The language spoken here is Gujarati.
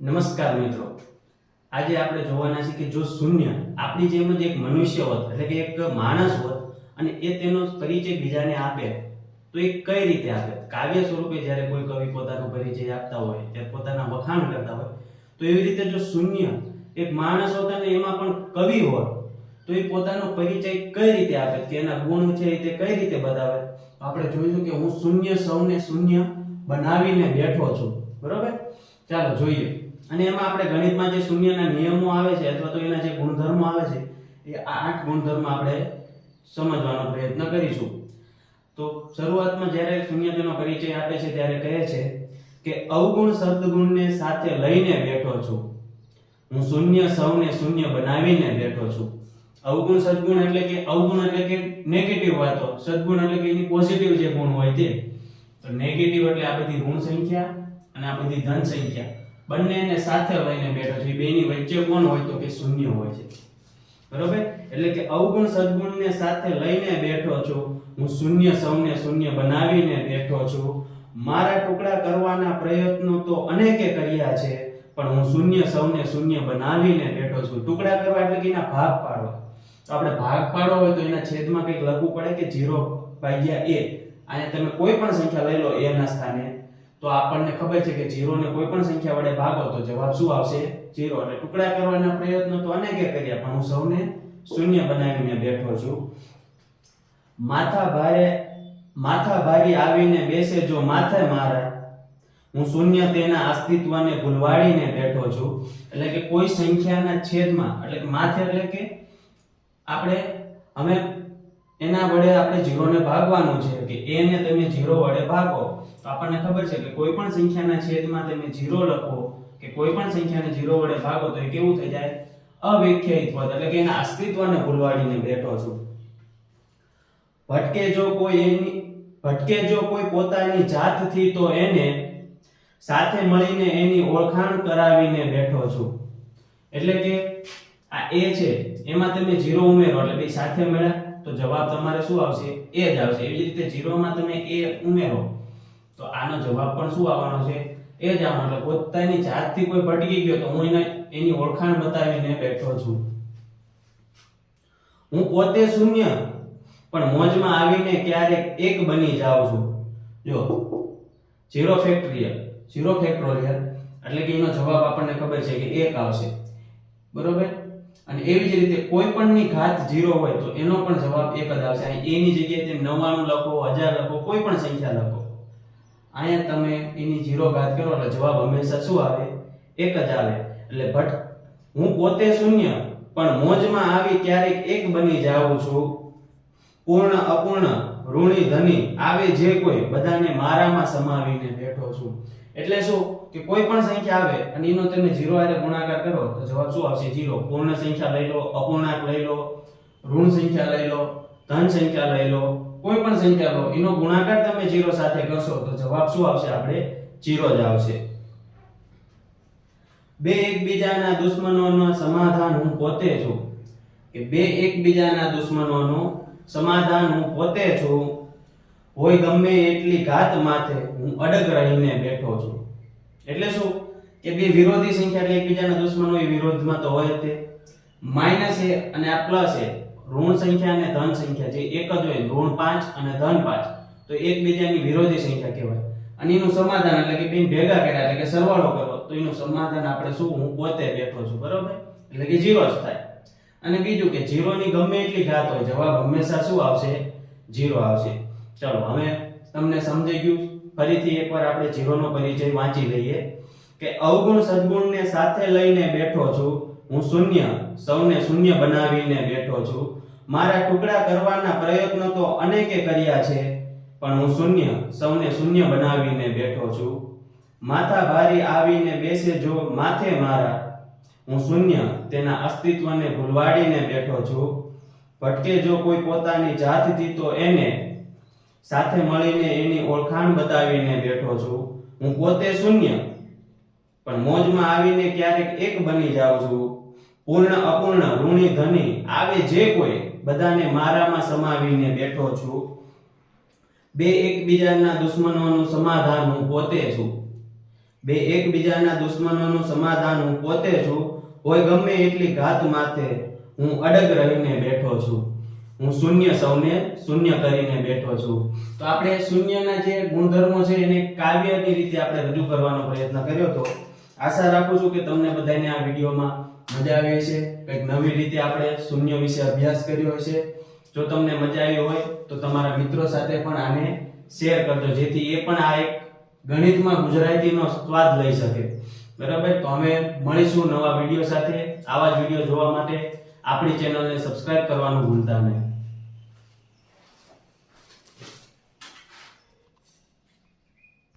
નમસ્કાર મિત્રો. આજે આપણે જોવાના છે કે જો શૂન્ય આપણી જેમ જ એક મનુષ્ય હોત, એટલે કે એક માણસ હોત, અને એ તેનો પરિચય બીજાને આપે, તો એ કઈ રીતે આપે? કાવ્ય સ્વરૂપે જ્યારે કોઈ કવિ પોતાનો પરિચય આપતા હોય ત્યારે પોતાના વખાણ કરતા હોય, તો એવી રીતે જો શૂન્ય એક માણસ હોત અને એમાં પણ કવિ હોત, તો એ પોતાનો પરિચય કઈ રીતે આપે? કે એના ગુણ છે એ તે કઈ રીતે બતાવે? આપણે જોઈશું કે હું શૂન્ય સૌને શૂન્ય બનાવીને બેઠો છું. બરોબર? ચાલો, જોઈએ. અને એમાં આપણે ગણિતમાં જે શૂન્યના નિયમો આવે છે અથવા તો એના જે ગુણધર્મો આવે છે, એ આઠ ગુણધર્મ આપણે સમજવાનો પ્રયત્ન કરીશું. તો શરૂઆતમાં જ્યારે શૂન્ય તેનો પરિચય આપે છે ત્યારે કહે છે કે અવગુણ સદગુણને સાથે લઈને બેઠો છું. હું શૂન્ય સૌને શૂન્ય બનાવીને બેઠો છું. અવગુણ સદગુણ એટલે કે અવગુણ એટલે કે નેગેટિવ વાતો. સદગુણ એટલે કે એની પોઝિટિવ જે ગુણ હોય તે. તો નેગેટિવ એટલે આ બધી ઋણ સંખ્યા અને આ બધી ધન સંખ્યા. બંનેને સાથે લઈને બેઠો છે. બેની વચ્ચે કોણ હોય તો કે શૂન્ય હોય છે. બરોબર? એટલે કે અવગુણ સદગુણને સાથે લઈને બેઠો છું. હું શૂન્ય સૌને શૂન્ય બનાવીને બેઠો છું. મારા ટુકડા કરવાના પ્રયત્નો તો અનેકે કર્યા છે, પણ હું શૂન્ય સૌને શૂન્ય બનાવીને બેઠો છું. ટુકડા કરવા એટલે કે એના ભાગ પાડવા. તો આપણે ભાગ પાડો હોય તો એના છેદમાં કંઈક લખવું પડે કે 0 ભાગ્યા a અને તમે કોઈ પણ સંખ્યા લઈ લો, a ના સ્થાને. તો આપણને ખબર છે કે 0 ને કોઈ પણ સંખ્યા વડે ભાગો તો જવાબ શું આવશે? 0 એટલે ટુકડા કરવાના પ્રયત્નો તો અનેકે કર્યા, પણ હું સૌને શૂન્ય બનાવીને બેઠો છું. માથા ભારે માથા ભારી આવીને બેસે જો માથે મારા, હું શૂન્ય તેના અસ્તિત્વને ભૂલવાડીને બેઠો છું. એટલે કે કોઈ સંખ્યાના છેદમાં, એટલે કે માથે એટલે કે આપણે, અમે એના વડે આપણે 0 ને ભાગવાનું છે કે a ને તમે 0 વડે ભાગો. તો આપણને ખબર છે કે કોઈ પણ સંખ્યાના છેદમાં તમે 0 લખો, કે કોઈ પણ સંખ્યાને 0 વડે ભાગો, તો એ કેવું થઈ જાય? અવ્યાખ્યાયિત પદ, એટલે કે એના અસ્તિત્વને ભૂલવાડીને બેઠો છું. ભટકે જો કોઈ એની, ભટકે જો કોઈ પોતાની જાતથી તો એને સાથે મળીને એની ઓળખાણ કરાવીને બેઠો છું. એટલે કે આ એ છે, એમાં તમે 0 ઉમેરો, એટલે બે સાથે મળ્યા, તો જવાબ તમારે શું આવશે? એ જ આવશે. એવી રીતે 0 માં તમે એ ઉમેરો. તો આનો જવાબ પણ શું આવવાનો છે? એ જ આવવાનો. એટલે પોતાની જાતથી કોઈ ભટકી ગયો તો હું એને એની ઓળખાણ બતાવીને બેઠો છું. હું પોતે શૂન્ય, પણ મોજમાં આવીને ક્યારેક એક બની જાઉં છું. જો ઝીરો ફેક્ટોરિયલ ઝીરો ફેક્ટોરિયલ એટલે કે એનો જવાબ આપણને ખબર છે કે એક આવશે. બરોબર? અને એવી જ રીતે કોઈ પણની ઘાત ઝીરો હોય તો એનો પણ જવાબ એક જ આવશે. a જગ્યાએ 99 લખો, હજાર લખો, કોઈ પણ સંખ્યા લખો. અહીંયા તમે એની જીરો ઘાત કરો એટલે જવાબ હંમેશા શું આવે? એક જ આવે. એટલે ભટ હું પોતે શૂન્ય, પણ મોજમાં આવી ક્યારેક એક બની જાઉં છું. પૂર્ણ, અપૂર્ણ, ઋણી, ધની, આવે જે કોઈ, બધાને મારામાં સમાવીને બેઠો છું. એટલે શું? કે કોઈ પણ સંખ્યા આવે અને એનો તમે 0 હારે ગુણાકાર કરો, તો જવાબ શું આવશે? 0 પૂર્ણ સંખ્યા લઈ લો, અપૂર્ણાંક લઈ લો, ઋણ સંખ્યા લઈ લો, ધન સંખ્યા લઈ લો કોઈ પણ સંખ્યા લો, એનો ગુણાકાર તમે 0 સાથે કરશો તો જવાબ શું આવશે? આપણે 0 જ આવશે. બે એકબીજાના દુશ્મનોનો સમાધાન હું પોતે છું. કે બે એકબીજાના દુશ્મનોનો સમાધાન હું પોતે છું. હોય ગમે એટલી ઘાત માથે હું અડગ રહીને બેઠો છું. એટલે શું? કે બે વિરોધી સંખ્યા એટલે એકબીજાના દુશ્મનો એ વિરોધમાં તો હોય જ તે. માઇનસ એ અને આ પ્લસ એ. ઋણ સંખ્યા અને ધન સંખ્યા, જે એક જ હોય, ઋણ પાંચ અને ધન પાંચ, તો એકબીજાની વિરોધી સંખ્યા કહેવાય. અને એનું સમાધાન એટલે કે બે ભેગા કર્યા, એટલે કે સરવાળો કરો તો એનું સમાધાન આપણે શું, હું પોતે બેઠો છું, બરોબર? એટલે કે 0 જ થાય. અને બીજું કે 0 ની ગમે એટલી ઘાત હોય, જવાબ હંમેશા શું આવશે? 0 આવશે. ચલો, હવે તમને સમજાઈ ગયું? ફરીથી એકવાર આપણે 0 નો પરિચય વાંચી લઈએ. કે અવગુણ સદગુણને સાથે લઈને બેઠો છું હું શૂન્ય, સૌને શૂન્ય બનાવીને બેઠો છું. મારા ટુકડા કરવાના પ્રયત્નો તો અનેકે કર્યા છે, પણ હું શૂન્ય, સૌને શૂન્ય બનાવીને બેઠો છું. માથા ભારી આવીને બેસે જો માથે મારા. હું શૂન્ય, તેના અસ્તિત્વને ભૂલવાડીને બેઠો છું. ભટકે જો કોઈ પોતાની જાતથી તો એને સાથે મળીને એની ઓળખાણ બતાવીને બેઠો છું. હું પોતે શૂન્ય, પણ મોજમાં આવીને ક્યારેક એક બની જાઉં છું. પૂર્ણ અપૂર્ણ ઋણી ધની આવે જે કોઈ, બધાને મારામાં સમાવીને બેઠો છું. બે એકબીજાના દુશ્મનોનું સમાધાન હું પોતે છું. બે એકબીજાના દુશ્મનોનું સમાધાન હું પોતે છું. કોઈ ગમે એટલી ઘાત માથે હું અડગ રહીને બેઠો છું. હું શૂન્ય સૌને શૂન્ય કરીને બેઠો છું. તો આપણે શૂન્યના જે ગુણધર્મો છે એને કાવ્યની રીતે આપણે રજૂ કરવાનો પ્રયત્ન કર્યો હતો આશા રાખું છું કે તમને બધાને આ વિડીયોમાં મજા આવી હશે? કંઈક નવી રીતે આપણે શૂન્ય વિશે અભ્યાસ કર્યો હશે? જો તમને મજા આવી હોય, તો તમારા મિત્રો સાથે પણ આને શેર કરજો, જેથી એ પણ આ એક ગણિતમાં ગુજરાતીનો સ્વાદ લઈ શકે. બરાબર? તો અમે મળીશું નવા વીડિયો સાથે. આવા જ વીડિયો જોવા માટે આપણી ચેનલને સબસ્ક્રાઇબ કરવાનું ભૂલતા નહીં.